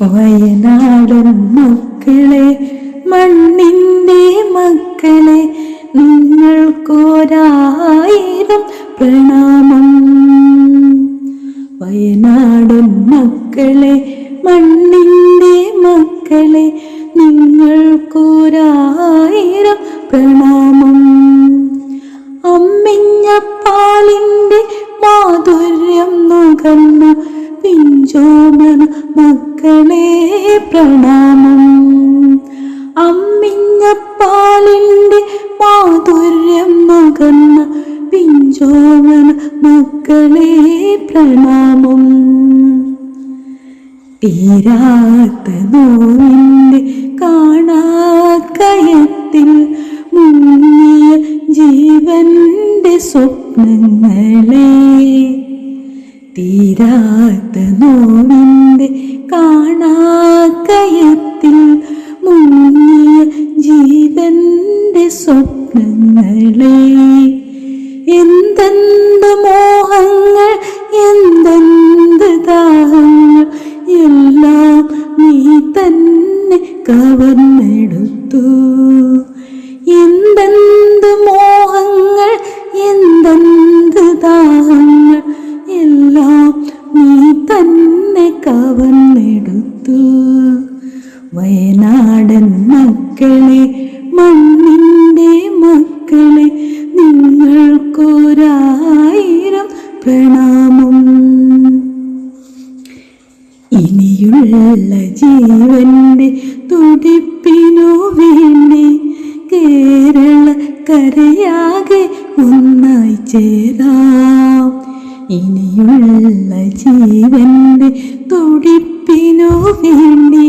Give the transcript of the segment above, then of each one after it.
വയനാടൻ മക്കളെ മണ്ണിന്റെ മക്കളെ നിങ്ങൾക്കൊരായിരം പ്രണാമം. വയനാടൻ മക്കളെ മണ്ണിന്റെ മക്കളെ നിങ്ങൾക്കൊരായിരം പ്രണാമം. പിഞ്ചോമന മക്കളെ പ്രണാമം. അമ്മിഞ്ഞപ്പാലിന്റെ മാധുര്യം മകന്ന പിഞ്ചോമന മക്കളെ പ്രണാമം. തീരാത്ത നോവിന്റെ കാണാക്കയത്തിൽ തീരാത്ത നോവിന്റെ കാണാക്കയത്തിൽ മുങ്ങിയ ജീവന്റെ സ്വപ്നങ്ങളെ. എന്തെന്ത് മോഹങ്ങൾ എന്തെന്ത് ദാഹങ്ങൾ എല്ലാം നീ തന്നെ കവർന്നെടുത്തു. വയനാടൻ മക്കളെ മണ്ണിന്റെ മക്കളെ നിങ്ങൾക്കൊരായിരം പ്രണാമം. ഇനിയുള്ള ജീവന്റെ തുടിപ്പിനു വേണ്ടി കേരള കരയാകെ ഒന്നായി ചേരാം. ഇനിയുള്ള ജീവന്റെ തുടിപ്പിനു വേണ്ടി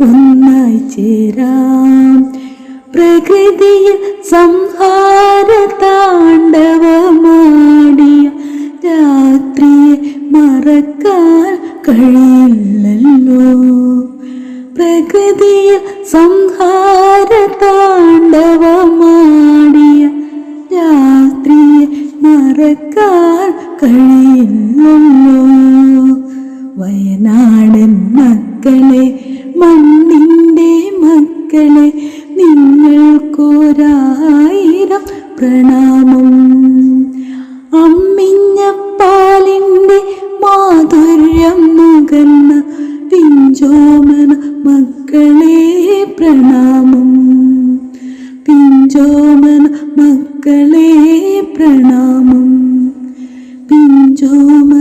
ഒന്നായി ചേരാം. പ്രകൃതിയിൽ സംഹാര താണ്ഡവമാടിയ രാത്രിയെ മറക്കാൻ കഴിയില്ലല്ലോ. പ്രകൃതിയിൽ സംഹാര താണ്ഡവമാടിയ രാത്രിയെ മറക്കാൻ കഴിയില്ലല്ലോ. വയനാടൻ മക്കളെ മക്കളെ നിങ്ങൾക്കൊരായിരം പ്രണാമം. അമ്മിഞ്ഞപ്പാലിന്റെ മാധുര്യം നുകന്ന പിഞ്ചോമന മക്കളെ പ്രണാമം. പിഞ്ചോമന മക്കളെ പ്രണാമം. പിഞ്ചോമ